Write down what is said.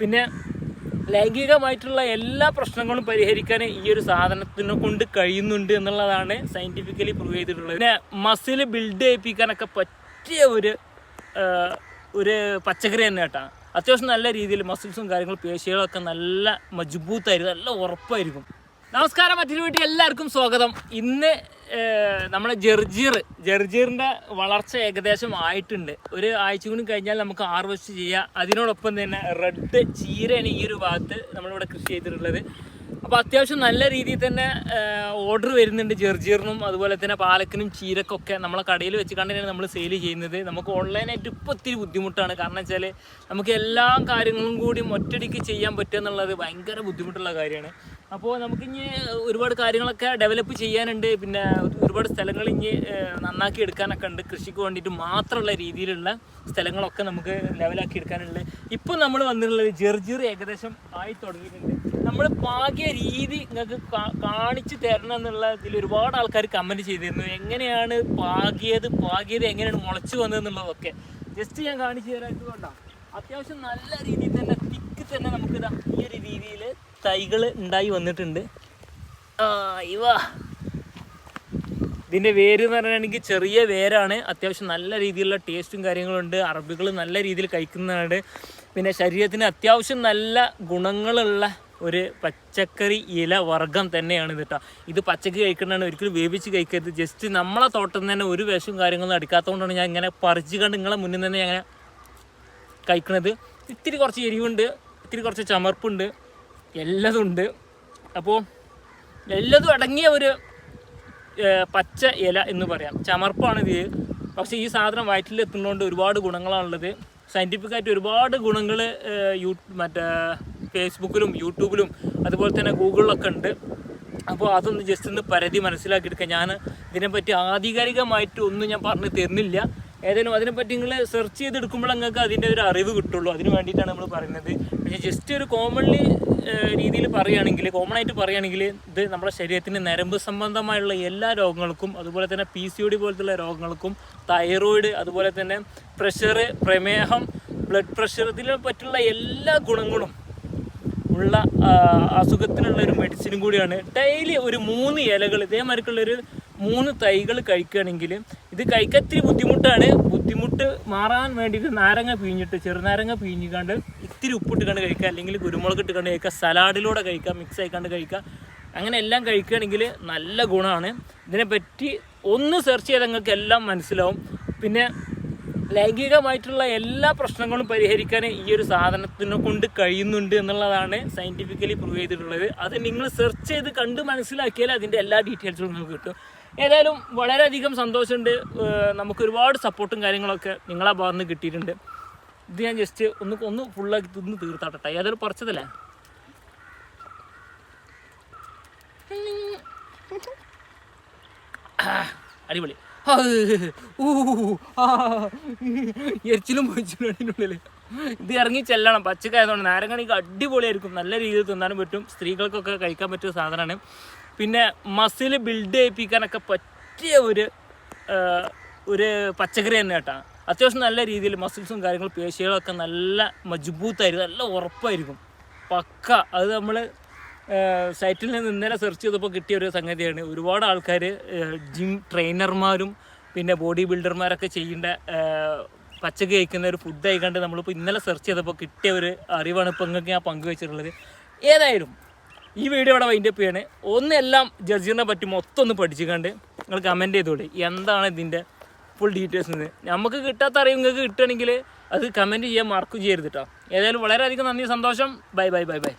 പിന്നെ ലൈംഗികമായിട്ടുള്ള എല്ലാ പ്രശ്നങ്ങളും പരിഹരിക്കാൻ ഈ ഒരു സാധനത്തിനെ കൊണ്ട് കഴിയുന്നുണ്ട് എന്നുള്ളതാണ് സയന്റിഫിക്കലി പ്രൂവ് ചെയ്തിട്ടുള്ളത്. പിന്നെ മസിൽ ബിൽഡ് ചെയ്യിപ്പിക്കാനൊക്കെ പറ്റിയ ഒരു ഒരു പച്ചക്കറി തന്നെ കേട്ടാണ് അത്യാവശ്യം നല്ല രീതിയിൽ മസിൽസും കാര്യങ്ങളും പേശികളൊക്കെ നല്ല മജ്ബൂത്തായിരിക്കും നല്ല ഉറപ്പായിരിക്കും. നമസ്കാരം മറ്റൊരു വീട്ടിൽ എല്ലാവർക്കും സ്വാഗതം. ഇന്ന് നമ്മുടെ ജെർജീർ ജെർജീറിന്റെ വളർച്ച ഏകദേശം ആയിട്ടുണ്ട്. ഒരു ആഴ്ച കൂടി കഴിഞ്ഞാൽ നമുക്ക് ഹാർവെസ്റ്റ് ചെയ്യാം. അതിനോടൊപ്പം തന്നെ റെഡ് ചീരയാണ് ഈ ഒരു ഭാഗത്ത് നമ്മളിവിടെ കൃഷി ചെയ്തിട്ടുള്ളത്. അപ്പോൾ അത്യാവശ്യം നല്ല രീതിയിൽ തന്നെ ഓർഡർ വരുന്നുണ്ട് ജെർജീറിനും അതുപോലെ തന്നെ പാലക്കിനും ചീരക്കൊക്കെ നമ്മളെ കടയിൽ വെച്ച് കണ്ടിട്ടാണ് നമ്മൾ സെയിൽ ചെയ്യുന്നത്. നമുക്ക് ഓൺലൈനായിട്ട് ഇപ്പോൾ ഒത്തിരി ബുദ്ധിമുട്ടാണ്. കാരണം വെച്ചാൽ നമുക്ക് എല്ലാ കാര്യങ്ങളും കൂടി ഒറ്റടിക്ക് ചെയ്യാൻ പറ്റുക എന്നുള്ളത് ഭയങ്കര ബുദ്ധിമുട്ടുള്ള കാര്യമാണ്. അപ്പോൾ നമുക്ക് ഇനി ഒരുപാട് കാര്യങ്ങളൊക്കെ ഡെവലപ്പ് ചെയ്യാനുണ്ട്. പിന്നെ ഒരുപാട് സ്ഥലങ്ങൾ ഇനി നന്നാക്കി എടുക്കാനൊക്കെ ഉണ്ട്. കൃഷിക്ക് വേണ്ടിയിട്ട് മാത്രമുള്ള രീതിയിലുള്ള സ്ഥലങ്ങളൊക്കെ നമുക്ക് ലെവലാക്കി എടുക്കാനുണ്ട്. ഇപ്പോൾ നമ്മൾ വന്നിട്ടുള്ളത് ജെർജിർ ഏകദേശം ആയി തുടങ്ങിയിട്ടുണ്ട്. നമ്മൾ പാകിയ രീതി നിങ്ങൾക്ക് കാണിച്ചു തരണം എന്നുള്ള ഇതിൽ ഒരുപാട് ആൾക്കാർ കമന്റ് ചെയ്തിരുന്നു. എങ്ങനെയാണ് പാകിയത് പാകിയത് എങ്ങനെയാണ് മുളച്ചു വന്നതെന്നുള്ളതൊക്കെ. ജസ്റ്റ് ഞാൻ കാണിച്ചു തരാം. ഇതുകൊണ്ടാണ് അത്യാവശ്യം നല്ല രീതിയിൽ തന്നെ തിക്ക് തന്നെ നമുക്ക് ഇതാ ഈ ഒരു രീതിയിൽ തൈകൾ ഉണ്ടായി വന്നിട്ടുണ്ട്. ഇവ. ഇതിന്റെ വേര് എന്ന് പറയുകയാണെങ്കിൽ ചെറിയ വേരാണ്. അത്യാവശ്യം നല്ല രീതിയിലുള്ള ടേസ്റ്റും കാര്യങ്ങളുണ്ട്. അറബികൾ നല്ല രീതിയിൽ കഴിക്കുന്നതാണ്. പിന്നെ ശരീരത്തിന് അത്യാവശ്യം നല്ല ഗുണങ്ങളുള്ള ഒരു പച്ചക്കറി ഇല വർഗം തന്നെയാണ് കേട്ടോ ഇത് പച്ചക്ക് കഴിക്കുന്നതാണ്. ഒരിക്കലും വേവിച്ച് കഴിക്കരുത്. ജസ്റ്റ് നമ്മളെ തോട്ടം തന്നെ ഒരു വിഷവും കാര്യങ്ങളൊന്നും അടിക്കാത്തതുകൊണ്ടാണ് ഞാൻ ഇങ്ങനെ പറിച്ച് കണ്ട് നിങ്ങളെ മുന്നിൽ തന്നെ ഞാൻ കഴിക്കണത്. ഇത്തിരി കുറച്ച് എരിവുണ്ട്. ഇത്തിരി കുറച്ച് ചമർപ്പുണ്ട്. എല്ലതും ഉണ്ട് അപ്പോൾ എല്ലതും അടങ്ങിയ ഒരു പച്ച ഇല എന്ന് പറയാം. ചമർപ്പാണ് ഇത്. പക്ഷേ ഈ സാധനം വയറ്റിൽ എത്തുന്നതുകൊണ്ട് ഒരുപാട് ഗുണങ്ങളാണുള്ളത്. സയന്റിഫിക്കായിട്ട് ഒരുപാട് ഗുണങ്ങൾ യൂ മറ്റേ ഫേസ്ബുക്കിലും യൂട്യൂബിലും അതുപോലെ തന്നെ ഗൂഗിളിലൊക്കെ ഉണ്ട്. അപ്പോൾ അതൊന്ന് ജസ്റ്റ് ഒന്ന് പരതി മനസ്സിലാക്കിയെടുക്കുക ഞാൻ ഇതിനെപ്പറ്റി ആധികാരികമായിട്ട് ഒന്നും ഞാൻ പറഞ്ഞു തരുന്നില്ല. ഏതായാലും അതിനെപ്പറ്റി നിങ്ങൾ സെർച്ച് ചെയ്തെടുക്കുമ്പോൾ നിങ്ങൾക്ക് അതിന്റെ ഒരു അറിവ് കിട്ടുള്ളൂ. അതിന് വേണ്ടിയിട്ടാണ് നമ്മൾ പറയുന്നത്. പക്ഷേ ജസ്റ്റ് ഒരു കോമൺലി രീതിയിൽ പറയുകയാണെങ്കിൽ കോമൺ ആയിട്ട് പറയുകയാണെങ്കിൽ ഇത് നമ്മുടെ ശരീരത്തിന് നരമ്പ് സംബന്ധമായുള്ള എല്ലാ രോഗങ്ങൾക്കും അതുപോലെ തന്നെ പി സി ഒ ഡി പോലത്തുള്ള രോഗങ്ങൾക്കും തൈറോയിഡ് അതുപോലെ തന്നെ പ്രഷർ പ്രമേഹം ബ്ലഡ് പ്രഷർ ഇതിനെ പറ്റുള്ള എല്ലാ ഗുണങ്ങളും ഉള്ള അസുഖത്തിനുള്ള ഒരു മെഡിസിനും കൂടിയാണ്. ഡെയിലി ഒരു മൂന്ന് ഇലകൾ ഇതേമാതിരിക്കുള്ള ഒരു മൂന്ന് തൈകൾ കഴിക്കുകയാണെങ്കിൽ ഇത് കഴിക്കാൻ ഇത്തിരി ബുദ്ധിമുട്ടാണ്. ബുദ്ധിമുട്ട് മാറാൻ വേണ്ടിയിട്ട് നാരങ്ങ പിഴിഞ്ഞിട്ട് ചെറുനാരങ്ങ പിഴിഞ്ഞിക്കാണ്ട് ഇത്തിരി ഉപ്പിട്ട് കണ്ട് കഴിക്കുക. അല്ലെങ്കിൽ കുരുമുളക് ഇട്ട് കണ്ട് കഴിക്കുക. സലാഡിലൂടെ കഴിക്കാം മിക്സ് ആയിക്കാണ്ട് കഴിക്കുക. അങ്ങനെ എല്ലാം കഴിക്കുകയാണെങ്കിൽ നല്ല ഗുണമാണ്. ഇതിനെപ്പറ്റി ഒന്ന് സെർച്ച് ചെയ്താൽ നിങ്ങൾക്ക് എല്ലാം മനസ്സിലാവും. പിന്നെ ലൈംഗികമായിട്ടുള്ള എല്ലാ പ്രശ്നങ്ങളും പരിഹരിക്കാൻ ഈ ഒരു സാധനത്തിനെ കൊണ്ട് കഴിയുന്നുണ്ട് എന്നുള്ളതാണ് സയന്റിഫിക്കലി പ്രൂവ് ചെയ്തിട്ടുള്ളത്. അത് നിങ്ങൾ സെർച്ച് ചെയ്ത് കണ്ട് മനസ്സിലാക്കിയാൽ അതിന്റെ എല്ലാ ഡീറ്റെയിൽസും നിങ്ങൾക്ക് കിട്ടും. ഏതായാലും വളരെയധികം സന്തോഷമുണ്ട് നമുക്ക് ഒരുപാട് സപ്പോർട്ടും കാര്യങ്ങളൊക്കെ നിങ്ങളെ ഭാഗത്ത് നിന്ന് കിട്ടിയിട്ടുണ്ട് ഇത് ഞാൻ ജസ്റ്റ് ഒന്ന് ഒന്ന് ഫുള്ളാക്കി തിന്ന് തീർത്താട്ടെ ഏതായാലും പറിച്ചതല്ലേ അടിപൊളി എരിച്ചിലും പൊരിച്ചിലും ഇത് ഇറങ്ങി ചെല്ലണം പച്ചക്കായതുകൊണ്ട് നാരങ്ങണിക്ക് അടിപൊളിയായിരിക്കും നല്ല രീതിയിൽ തിന്നാനും പറ്റും സ്ത്രീകൾക്കൊക്കെ കഴിക്കാൻ പറ്റിയ സാധനമാണ് പിന്നെ മസിൽ ബിൽഡ് ചെയ്യിപ്പിക്കാനൊക്കെ പറ്റിയ ഒരു ഒരു പച്ചക്കറി തന്നെ കേട്ടാ. അത്യാവശ്യം നല്ല രീതിയിൽ മസിൽസും കാര്യങ്ങളും പേശികളൊക്കെ നല്ല മജ്ബൂത്തായിരിക്കും നല്ല ഉറപ്പായിരിക്കും. പക്ക. അത് നമ്മൾ സൈറ്റിൽ നിന്ന് ഇന്നലെ സെർച്ച് ചെയ്തപ്പോൾ കിട്ടിയ ഒരു സംഗതിയാണ്. ഒരുപാട് ആൾക്കാർ ജിം ട്രെയിനർമാരും പിന്നെ ബോഡി ബിൽഡർമാരൊക്കെ ചെയ്യേണ്ട പച്ചക്ക് കഴിക്കുന്ന ഒരു ഫുഡ് ആയിക്കണ്ട് നമ്മളിപ്പോൾ ഇന്നലെ സെർച്ച് ചെയ്തപ്പോൾ കിട്ടിയ ഒരു അറിവാണ് ഇപ്പോൾ നിങ്ങൾക്ക് ഞാൻ പങ്കുവച്ചിട്ടുള്ളത്. ഏതായാലും ഈ വീഡിയോ ഇവിടെ വൈൻഡപ്പ് ചെയ്യണേ. ഒന്നെല്ലാം ജഡ്ജിനെ പറ്റി മൊത്തം ഒന്ന് പഠിച്ചിക്കാണ്ട് നിങ്ങൾ കമന്റ് ചെയ്തോളി എന്താണ് ഇതിന്റെ ഫുൾ ഡീറ്റെയിൽസ് എന്ന്? നമുക്ക് കിട്ടാത്ത അറിയും നിങ്ങൾക്ക് കിട്ടുകയാണെങ്കിൽ അത് കമന്റ് ചെയ്യാൻ മാർക്കും ചെയ്യരുത് കേട്ടോ ഏതായാലും വളരെയധികം നന്ദി സന്തോഷം. Bye bye bye bye